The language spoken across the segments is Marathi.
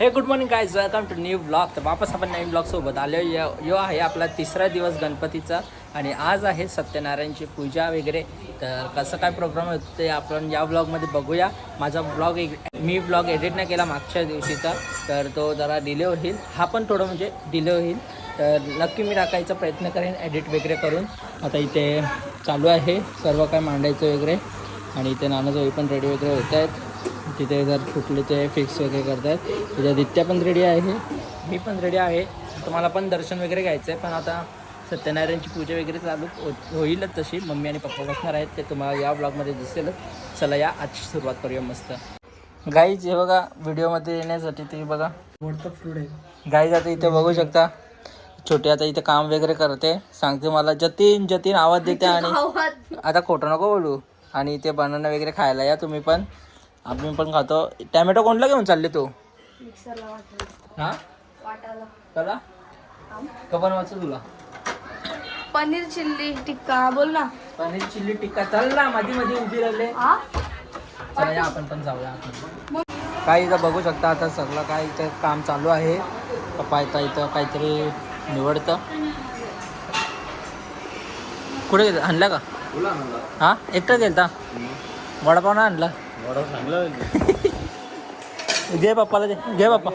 Hey good morning guys welcome to new blog तर वापस आपण नवीन ब्लॉगसोबत आलो यो यो आहे आपला तिसरा दिवस गणपतीचा आणि आज आहे सत्यनारायणची पूजा वगैरे. तर कसं काय प्रोग्राम होतं ते आपण या ब्लॉगमध्ये बघूया. माझा ब्लॉग मी ब्लॉग एडिट नाही केला मागच्या दिवशीचा. तर तो जरा डिले होईल. हा पण थोडं म्हणजे डिले होईल. तर नक्की मी टाकायचा प्रयत्न करेन एडिट वगैरे करून. आता इथे चालू आहे. सर्व काय मांडायचं वगैरे. आणि इथे नानाजोळी पण रेडी वगैरे होत आहेत. तिथे जर कुठले ते फिक्स वगैरे करतात तिथे दित्या पण रेडी आहे. मी पण रेडी आहे. तुम्हाला पण दर्शन वगैरे घ्यायचं आहे पण आता सत्यनारायणची पूजा वगैरे चालू हो होईलच तशी. मम्मी आणि पप्पा बसणार आहेत ते तुम्हाला या ब्लॉगमध्ये दिसेलच चला या आजची सुरुवात करूया मस्त. गाईज हे बघा व्हिडिओमध्ये येण्यासाठी ते बघा. आहे गाईज आता इथे बघू शकता छोटी आता इथे काम वगैरे करते. सांगते मला जतीन जतीन आवाज देते आणि आता खोटं नको बोलू. आणि इथे बनाना वगैरे खायला या तुम्ही पण. आम्ही पण खातो. टॅमॅटो कोणला घेऊन चालले तू? हा? वाटायला. चला का बनवायचं तुला? पनीर चिल्ली टिक्का. बोल ना. पनीर चिल्ली टिक्का. चल ना मध्ये मध्ये उभी राहिले. हा चला या आपण पण जाऊया. काय इथं बघू शकता आता सगळं काय इथं काम चालू आहे. पप्पा इथं इथं काहीतरी निवडतं. कुठे गेलं आणला का? हा? एकटं गेलता? वडापाव ना आणला? घे पप्पाला दे घे पप्पा.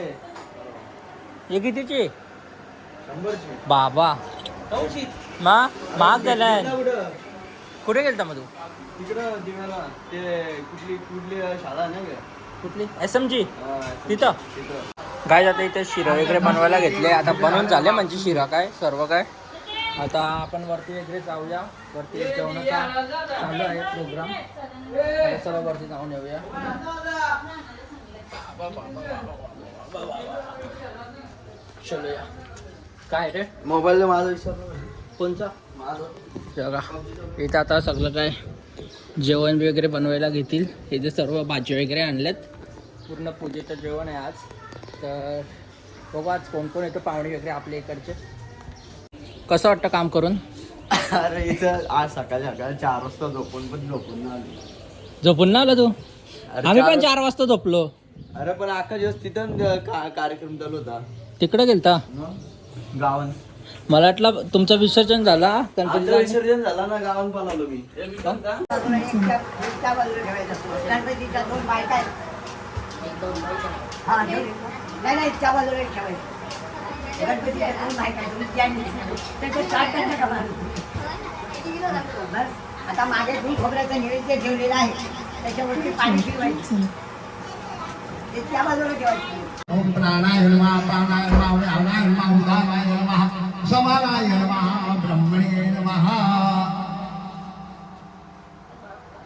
हे कितीची? बाबा. मा महाग झालाय कुठे? गेलता मग तू? तिकडं दिव्याला. ते कुठली कुठली शाळा नाही का कुठली? एस एम जी हा, तिथं. तिथं. काय जातं इथे शिरा वगैरे बनवायला घेतले. आता बनवून झाले म्हणजे शिरा काय सर्व काय? आता आपण वरती वगैरे जाऊया. वरती जेवणाचा चालू आहे प्रोग्राम चला वरती जाऊन येऊया. चलो या काय रे? मोबाईल माझा विचार कोणचा? माझं. इथं आता सगळं काय जेवण वगैरे बनवायला घेतील. इथे सर्व भाजी वगैरे आणल्यात पूर्ण पूजेचं जेवण आहे आज. तर बघू आज कोण कोण येतं पाहुणे वगैरे आपल्या इकडचे. कसं वाटतं काम करून? अरे इथं आज सकाळी सकाळी चार वाजता झोपून पण झोपून ना आली. झोपून ना आला तू? अरे आम्ही पण चार वाजता झोपलो. अरे पण अख्खा दिवस तिथं का- कार्यक्रम चालू होता. तिकडे गेलता? गावन मला वाटलं तुमचं विसर्जन झाला आता गणपतीचं विसर्जन झाला ना गावन पण आलो मी. गणपतीच्या दोन बायका आहेत. हा, नाही नाही, नाही, त्या बाजूला एक ठेवायचं. गणपतीच्या दोन बायका आहेत, तुम्ही त्या नाही. त्याचे साठ टक्के कमाल. बस, आता मागे दूध खोबऱ्याचं नैवेद्य ठेवलेलं आहे त्याच्यावरती पाणी फिरवायचं ते त्या बाजूला ठेवायचं ओम प्राणाय नमः प्राणाय नमः व्यानाय नमः उदानाय नमः समानाय नमः ब्रह्मणे नमः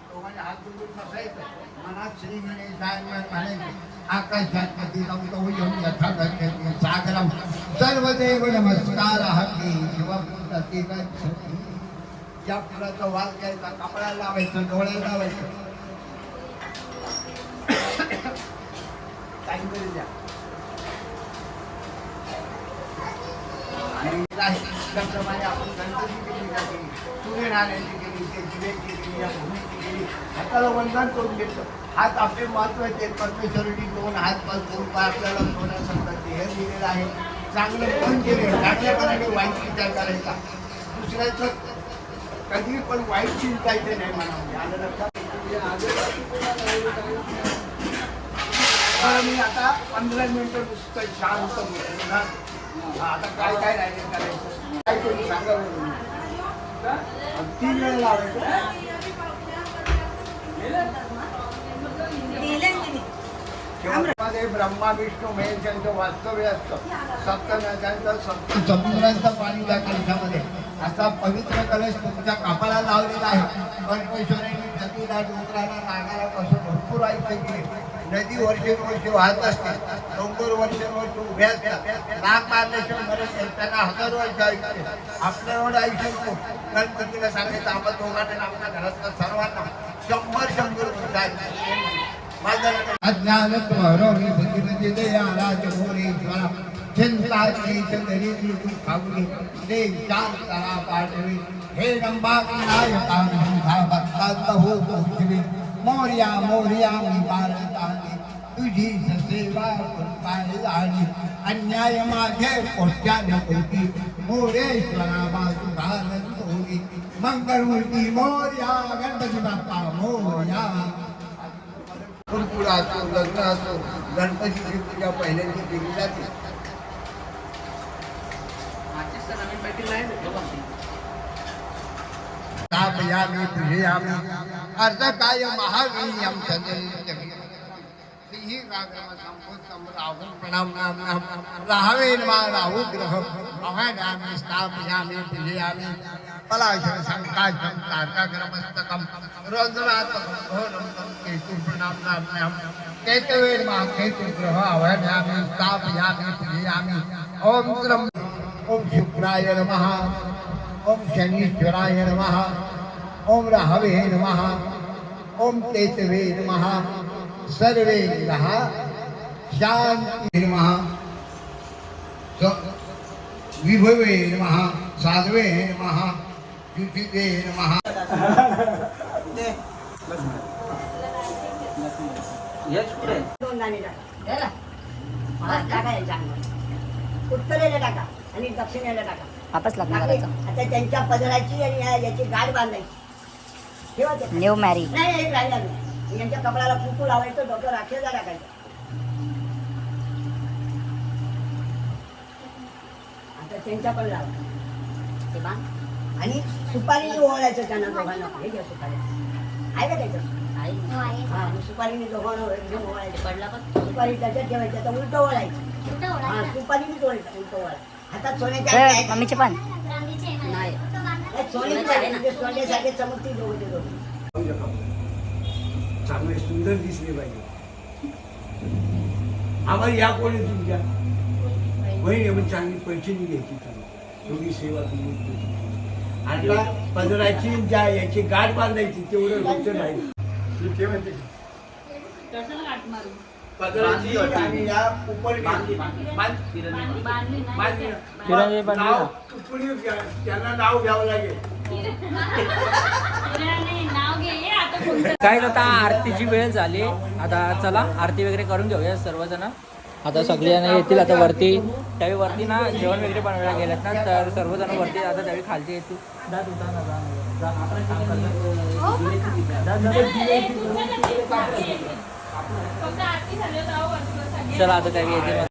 दोघांनी हात जोडून बसायचं. मनात श्री गणेशाय नमः म्हणायचं. आकाशात पतितं तोयं यथा गच्छति सागरं सर्वदेव नमस्कार की शिवपुत्रती या फुलाचा वास घ्यायचा कपडा लावायचा डोळ्याला लावायचं. टाइम करून द्या. आणि त्याप्रमाणे आपण गणपती केली जाते सूर्यनारायणची केली ते दिव्याची केली या भूमीची केली. हाताला वंदन करून घेतलं हात आपले महत्त्वाचे परमेश्वरीने दोन हात पाच दोन पाय आपल्याला सोन्या संतांचे हे दिलेलं आहे. चांगलं मन केले चांगल्यापणाने वाईट विचार करायचा. दुसऱ्याचं कधी पण वाईट चिंता इथे नाही मनामध्ये. आलं लक्षात? मी आता पंधरा मिनिटं नुसतं शांत बसलो आता काय काय राहिले करायचं? काय करू सांगा तीन वेळ लावायचं. मध्ये ब्रह्मा विष्णू महेश यांचं वास्तव्य असतं. सप्त सप्त समुद्राचं पाणी या कलशामध्ये. असा पवित्र कलश तुमच्या कापाला लावलेला आहे. परमेश्वरांनी नदीला डोंगराला नागाला पासून भरपूर ऐकले केले नदी वर्षानुवर्षे वाहत असते. डोंगर वर्षानुवर्ष उभ्या असतात. नाग मारल्याशिवाय मरत नाही त्यांना हजारो वर्ष ऐकते आपल्या एवढं आयुष्य नको. गणपतीला सांगायचं आपण दोघांना आपल्या घरातल्या सर्वांना शंभर शंभर वर्ष अज्ञान आहे अज्ञानत्वरोगी भगिरजिदया राजभोरेश्वरा चिंताची चंदरी तू खावली दे शांतरा पाठवी हे रंबानायका भक्तांत हो मोर्या मोर्या मी बालताने तुझी ससेवा पाय झाली अन्याय माझे पोट्यान होती मोरेश्वरा बाजू घालत होती मंगलमूर्ती मोर्या गणपती बाप्पा मोर्या कुरकुरा असो लग्न असो गणपतीची पूजा पहिल्यांदा केली जाते। स्थापयामि पूजयामि अर्धकाय महावीर्यं श्रीः राघव सम्भूतं राहुं प्रणाम नाम नाम राहवे नमः राहु ग्रह स्थापयामि पूजयामि पलाशं शङ्काशं तारकाग्रमस्तकं रौद्रात्मकं घोरं केतु प्रणाम नाम केतुग्रह अवैनामि स्थापयामि पूजयामि। ॐ त्रं ॐ शुक्राय नमः। ओम शनीश्वराय नमः। ओम राहवे नमः। ओम केतवे नमः। सर्वे नमः। शांती नमः। विभवे नमः। साधवे नमः। युतिते नमः दोन दाणे टाका टाका उत्तरेला टाका आणि दक्षिणेला टाका वापस लग्न करायचं आता त्यांच्या पदराची आणि या- याची गाठ बांधायची ठेवा ते. न्यू मॅरी नाही नाही, एक राहिला नाही यांच्या कपड्याला कुकू लावायचं डोकं राखेला टाकायचं आता त्यांच्या पण लावा ते बांध आणि सुपारीने ओवाळायचं त्यांना दोघांना. हे घ्या सुपारी. आहे का त्याचं हा सुपारीने दोघांना एकदम ओवाळायचं. पडला पण सुपारी त्याच्यात ठेवायची आता उलट ओवाळायचं. हा सुपारीने ओवाळायचं उलट ओवाळायचं. हातात सोन्याच्या अंगठ्या आहेत. मम्मीचे पण. नाही. म्हणजे सोन्यासारखे चमकती दोघं ते दोघं. चांगले सुंदर दिसले पाहिजे. आम्हाला या कोणी तुमच्या बहिणी चांगली पैठणी घ्यायची चांगली. सेवा तुम्ही केली. आता पदराची ज्या याची गाठ बांधायची तेवढं रोजचं नाही. पदराची आणि या नाव त्यांना नाव घ्यावं लागेल. काय आता आरतीची वेळ झाली. आता चला आरती वगैरे करून घेऊया सर्वजण. आता सगळे जण येतील आता वरती. त्यावेळी वरती ना जेवण वगैरे बनवायला गेलेत ना तर सर्वजण वरती आता त्यावेळी खालती येतील. चला आता त्यावेळी येतील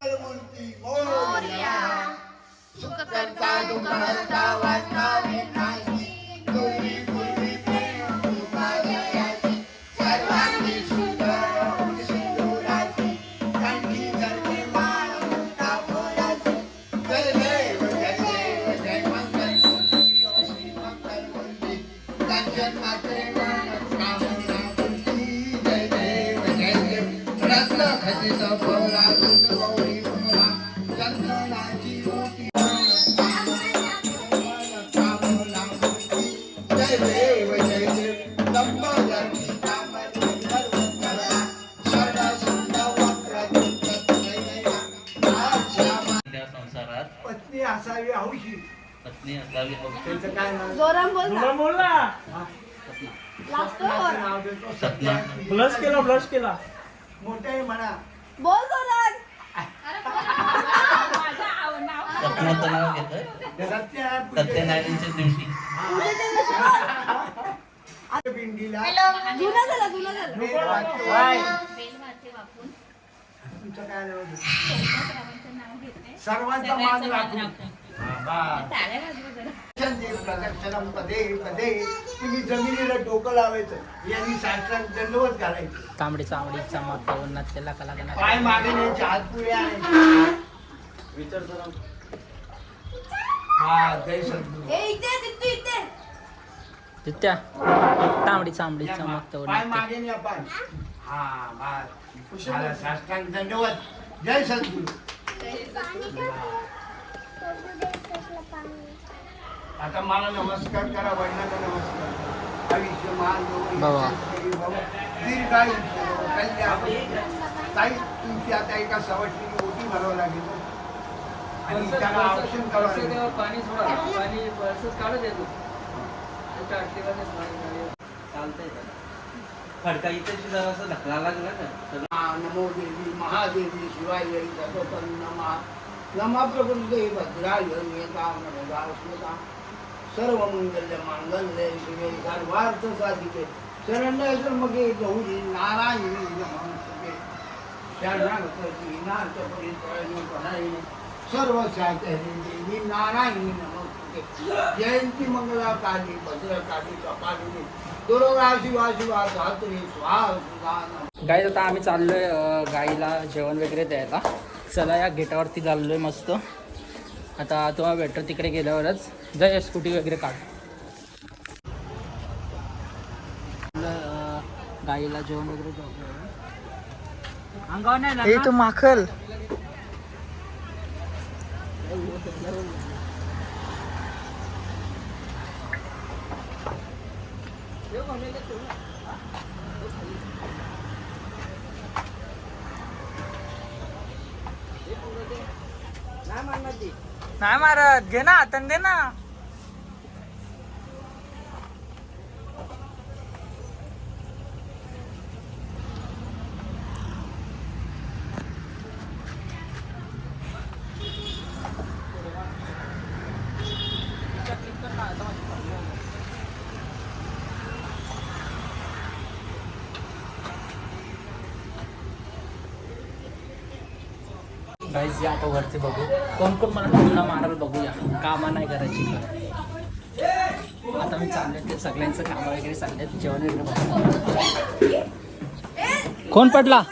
देव जय देव लंबोदर त्या संसारात पत्नी असावी हौशी. पत्नी असावी हौशी. त्यांचं काय नाव? जोरान बोल ना. लागतो पत्नीचं नाव देतो. सपना. ब्लश केला ब्लश केला. मोठ्याही म्हणा. बोल सपनाचं नाव घेतोय? सत्य सत्यनारायणच्या दिवशी पिंडीला जुना झाला जुना झाला. मेघ वाक्य तुमचं काय नाव देतो? सर्वांचा मान राखून प्रदक्षिणम पदे पदे. तुम्ही जमिनीला डोकं लावायचं. यांनी साष्टांग दंडवत घालायचं. तांबडी चांबडी चमक उन्हात त्याला कला पाय मागे न्यायचे हात पुढे आणायचे. हा जय सद्गुरू ए इथे तिथे इथे. तित्या तांबडी चांबडी या मा- चमक पाय मागे पाय. हा? बस. झाला साष्टांग दंडवत. जय सद्गुरू आता मला नमस्कार करा वडिलांना नमस्कार आयुष्यमान बाबा. दीर्घायुष्य कल्याण ताई तुमची आता एका सवाशीने ओटी भरावं लागेल. आणि त्याला औषध करावं पाणी सोडा पाणी बरसत काढत येतो चालतंय फडका इथे जरासा ढकला लागला का तर नमो देवी महादेवी शिवाय जगोपन नमा. नमा प्रकृते भद्राय मेता मनोदा स्मृता सर्व मंगल्य मांगल्य शिवे सर्वार्थ साधिके. शरण्य त्र्यंबके गौरी नारायणी नमस्ते शरणागती नाथ परित्राणी परायणे सर्व शांतहरी देवी नारायणी नमस्ते जयंती मंगला काली भद्र काली कपालिनी दुर्गा शिवा शिवा धात्री स्वाहा सुधा नमः गाईज आता आम्ही चाललोय गाईला जेवण वगैरे द्यायला. चला या गेटावरती चाललोय मस्त. आता तुम्हाला भेटतो तिकडे गेल्यावरच. जय स्कूटी वगैरे काढ. गाईला जेवण वगैरे. अंगावर नाही लागणार? माखल. नाही मारत. घे ना हातान दे ना. गाईज या आता वरती बघू. कोण कोण मला टोलला मारायला बघूया. कामा नाही करायची का आता मी चाललोय ते सगळ्यांचं कामं वगैरे चाललेत. जेवण वगैरे. कोण पडला?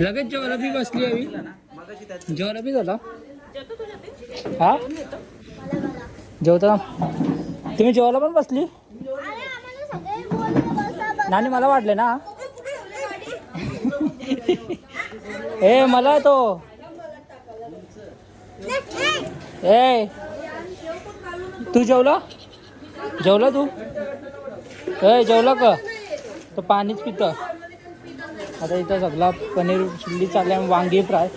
लगेच बी बसली जेवायला बी झाला. हा? जेवता? तुम्ही जेवायला पण बसली? नानी मला वाटले ना? ए मला तो. ए तू जेवला? जेवला तू? ए जेवला का? तो पाणीच पितं. आता इथं सगळा पनीर चिल्ली चालल्या वांगी फ्राय.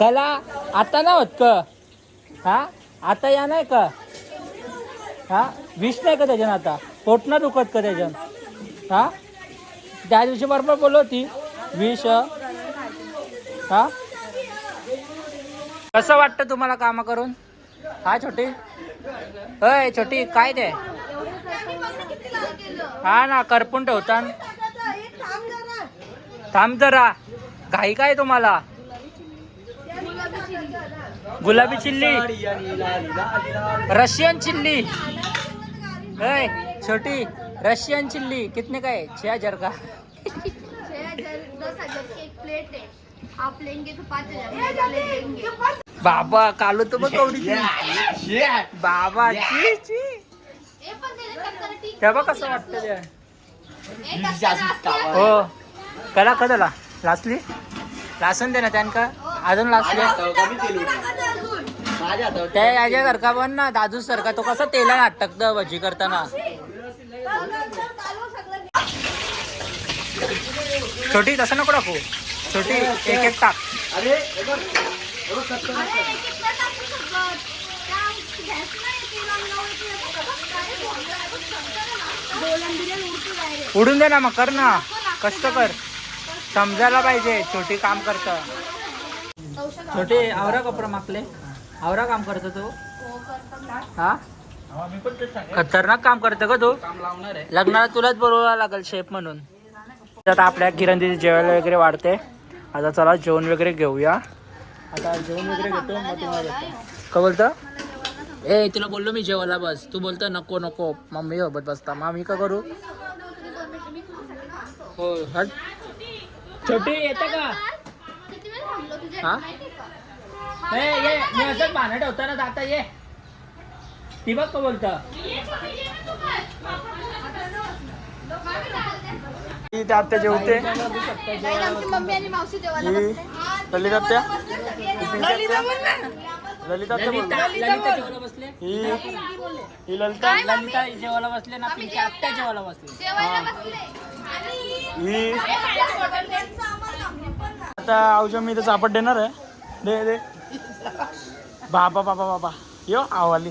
कला आता ना होत का? हा? आता या नाही का? हा? विष नाही का त्याच्यानं आता? पोटणं दुखत का त्याच्यानं? हा? त्या दिवशी बरोबर बोलवती होती. विष. हा? कसं वाटतं तुम्हाला काम करून? हा छोटी? अय छोटी काय ते? हा ना करपून ठेवता थांब जरा. घाई काय तुम्हाला? गुलाबी चिल्ली. Russian chilli. अय छोटी रशियन चिल्ली. कितने काय छे छह हजार का? दस हजार की एक प्लेट है आप लेंगे तो पाँच हजार में एक प्लेट देंगे बाबा कालो तो बघ कवडीची बाबा ची ची तेव्हा कसं वाटतं ते. हो कला कदाला लासली लासून दे ना त्यान का अजून लासली त्या याच्यासारखा पण ना दादू सारखा तो कसा तेला नाटक भजी करताना. छोटी तसं नको टाकू. छोटी एक एक टाक. उडून दे ना मग कर ना. कष्ट कर. समजायला पाहिजे छोटी काम करत. छोटे आवरा कपडा मागले आवरा काम करतो तो. हा खतरनाक काम करतो का तू? लग्नाला तुलाच बोलवायला लागेल शेफ म्हणून. आता आपल्या किरण जेवायला वगैरे वाढते. आता चला जेवण वगैरे घेऊया. आता जेवण वगैरे घेतो मग तुम्हाला का बोलतं? ए तुला बोललो मी जेवायला बस. तू बोलतो नको नको. मम्मी सोबत बसता. मग मी का करू? हो हट. छोटी येतं का? हा? ए ये मी असं पानं ठेवताना जाता ये. ती बघ का बोलतं? ते आत्या जेवते नाही आमची मम्मी आणि मावशी जेवायला ही ललित आत्या. ललित ही ही ललिता. ललिता जेवायला बसले ना पिंकी आत्या जेवायला बसले. जेवायला बसले. आणि ही आता औषध मी इथं चापट देणार आहे. दे दे. बाबा बाबा बाबा. यो आवाली.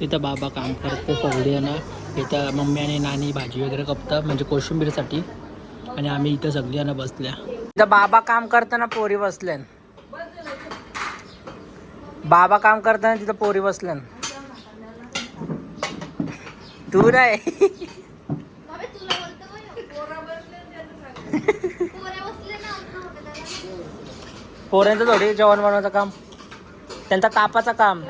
इथं बाबा काम करतो पगडी ना इथं मम्मी आणि नानी भाजी वगैरे कपतात म्हणजे कोशिंबीरसाठी. आणि आम्ही इथं सगळी जण बसल्या. इथं बाबा काम करताना पोरी बसल्यान. बाबा काम करताना तिथं पोरी बसल्यान. तू नाही पोऱ्यांचं थोडी जेवण बनवायचं काम. त्यांचा कापाचं काम.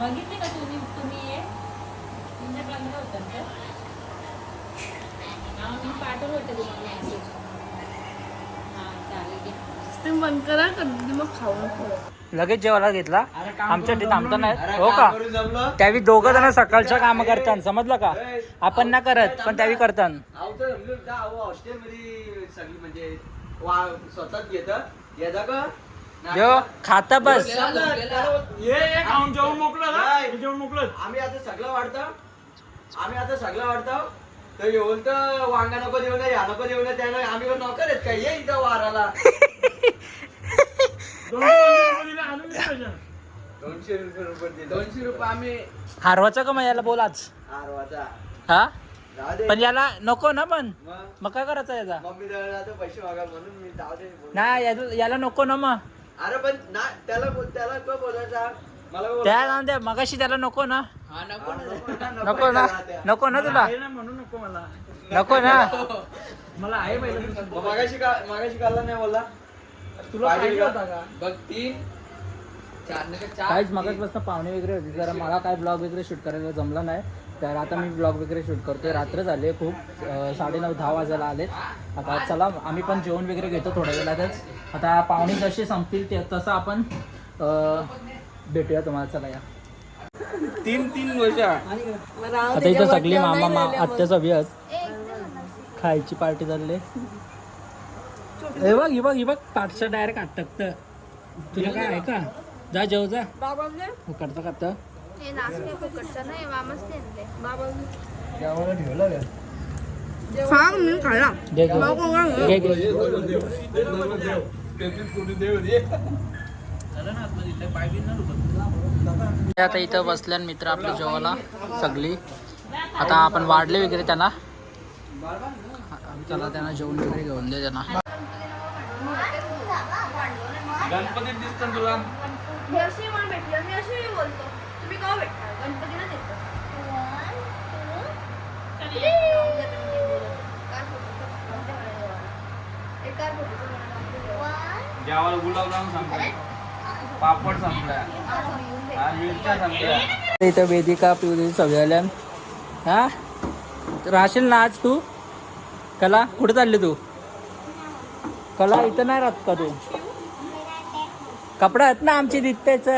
बघितले का तुम्ही? तुम्ही तुमच्या हा, मी पाठवलं होतं तुम्हाला मेसेज हां चालेल घे. तुम्ही बंद करा कधी मग खाऊ लगेच जेवायला घेतला? आमच्या इथे थांबता नाही. हो का? त्यावेळी दोघं जण सकाळच्या काम करतात समजलं का? आपण ना करत पण त्यावेळी करतात हॉस्टेल मध्ये सगळी म्हणजे स्वतःच घेत येतं का? जो खाता बस. ये ये खाऊन जेवण मोकलं ना जेवण मोकलं आम्ही आता सगळं वाढतो. आम्ही आता सगळं वाढतो. तर येऊन तर वांगा नको देऊ ना या नको देऊ ना त्यानं आम्ही पण नोकर आहेत का? ये इथं वाराला. दोनशे रुपये रुपये दिले दोनशे रुपये आम्ही हारवाचा का मग याला बोल आज? आरवाचा हा? जाऊ दे. पण याला नको ना पण. मग? मग काय करायचं याचा? मम्मी जवळ पैसे मागा म्हणून मी जाऊ दे बोल. नाही याला- याला नको ना मग. अरे पण ना त्याला बोल- त्याला तो बोलायचा. मला बोल- त्या जाऊन दे मगाशी त्याला नको ना. हा, नको ना. नको ना नको ना. तुला. आहे ना म्हणून नको मला. नको ना. मला आहे पहिलं मग मागाशी का मागाशी काढला नाही बोलला? तुला पाहिजे होता का? बघ तीन काहीच मगाचपासून पाहुणे वगैरे होते. तर मला काय ब्लॉग वगैरे शूट करायला जमलं नाही. तर आता मी ब्लॉग वगैरे शूट करतोय. रात्र झाले खूप. साडेनऊ दहा वाजायला आलेत. आता चला आम्ही पण जेवण वगैरे घेतो थोड्या वेळातच. आता पाहुणे जसे संपतील ते तसं आपण भेटूया तुम्हाला. चला या. तीन तीन वर्ष आता इथं सगळी मामा मा आत्या सगळी आहेत. खायची पार्टी चालली हे बघ ही बघ ही बघ. पाठचं डायरेक्ट आत टाकतं तुला काय आहे का? जा जेव जा. हो, करता करता. हे फुकटचं नाही आता इथं बसल्यान मित्र आपल्या जेवायला सगळी. आता आपण वाढले वगैरे त्यांना. चला त्यांना जेवण वगैरे घेऊन दे त्यांना. गणपतीत दिसत तुला? तुम्ही का भेटता जेवायला पापड हा, मिरच्या संपल्या. इथं वेदिका पिवळी सगळ्या आल्या हा? राहशील ना आज तू? कला कुठे चालली तू? कला इथं नाही राहत का तू? कपडा आहेत ना आमची दिसतेच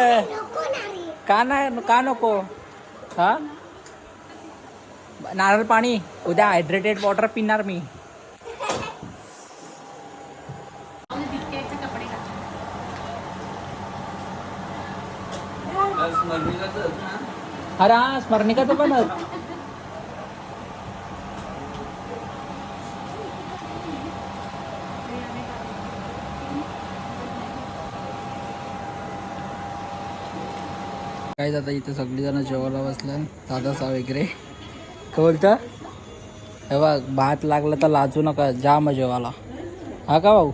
का नाही का नको हा? नारळ पाणी उद्या हायड्रेटेड वॉटर पिणार मी. अरे हा स्मरणिकाचं पण. काय जाता इथे सगळी जण जेवायला बसल्या. दादासा वगैरे काय बोलतं हे बघ भात लागला तर लाजू नका. जा मग जेवायला. हा का भाऊ?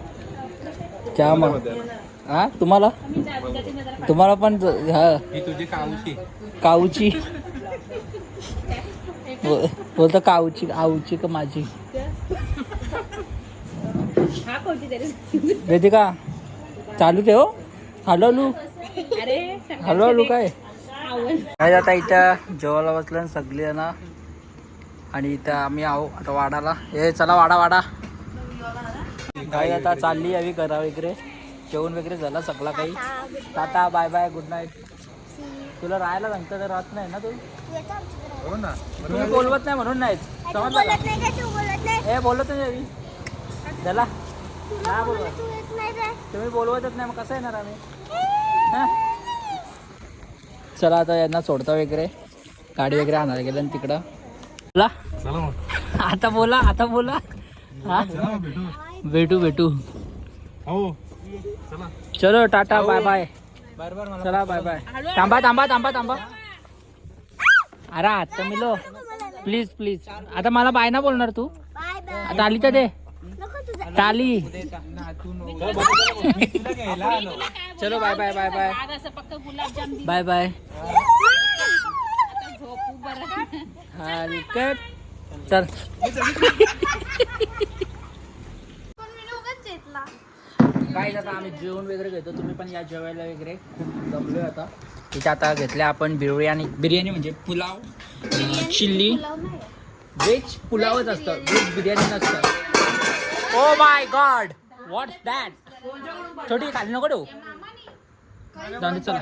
जा मग. हा? तुम्हाला? तुम्हाला पण हा. तुझी काऊची. बोल- बोलतो काऊची आऊची का माझी? वेदिका चालू हो हॅलो हॅलो हॅलो हॅलो काय? काय आता इथं जेवायला बसलं सगळी जण आणि इथं आम्ही आहो आता वाडाला. ए चला वाडा वाडा. काय आता चालली यावी करा वगैरे जेवण वगैरे झालं सगळा काही. Tata bye bye good night तुला राहायला सांगतं तर राहत नाही ना तू? हो ना. तुम्ही बोलवत नाही म्हणून नाही समजलं का? बोलत नाही यावी चला. नाही बोलवत तुम्ही बोलवतच नाही मग कसं येणार आम्ही? हा? चला आता यांना सोडता वगैरे. गाडी वगैरे आणायला गेलं आणि तिकडं. बोला. आता बोला आता बोला. हा? भेटू. भेटू हो. चला चलो टाटा बाय बाय. चला बाय बाय. थांबा थांबा थांबा थांबा. अरे आता मिलो. Please please. आता मला बाय ना बोलणार तू. Bye bye. आता आली तर दे. ताली चलो bye bye bye bye bye bye आता हलकट चल. काय आता आम्ही जेवण वगैरे घेतो. तुम्ही पण या जेवायला वगैरे. खूप दमलोय आता. तिथे आता घेतल्या आपण बिर्याणी. बिर्याणी म्हणजे पुलाव चिल्ली. व्हेज पुलावच असतं. व्हेज बिर्याणी नसतं. Oh my god what that छोटी खाली नको ठेवू. जाऊ चला.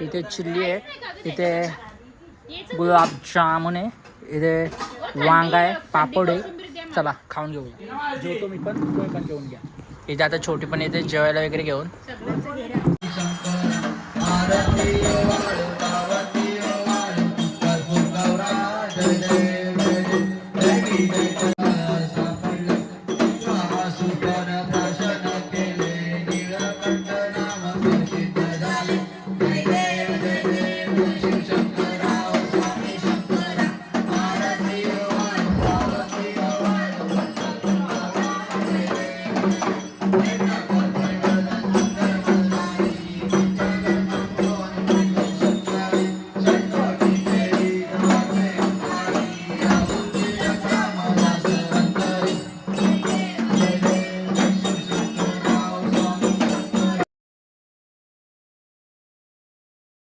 इथे चिल्ली आहे. इथे गुलाबजामुन आहे. इथे वांग आहे पापड आहे. चला खाऊन घेऊया. जेवतो मी पण. तुम्ही पण घेऊन घ्या. इथे आता छोटी पण येते जेवायला वगैरे घेऊन.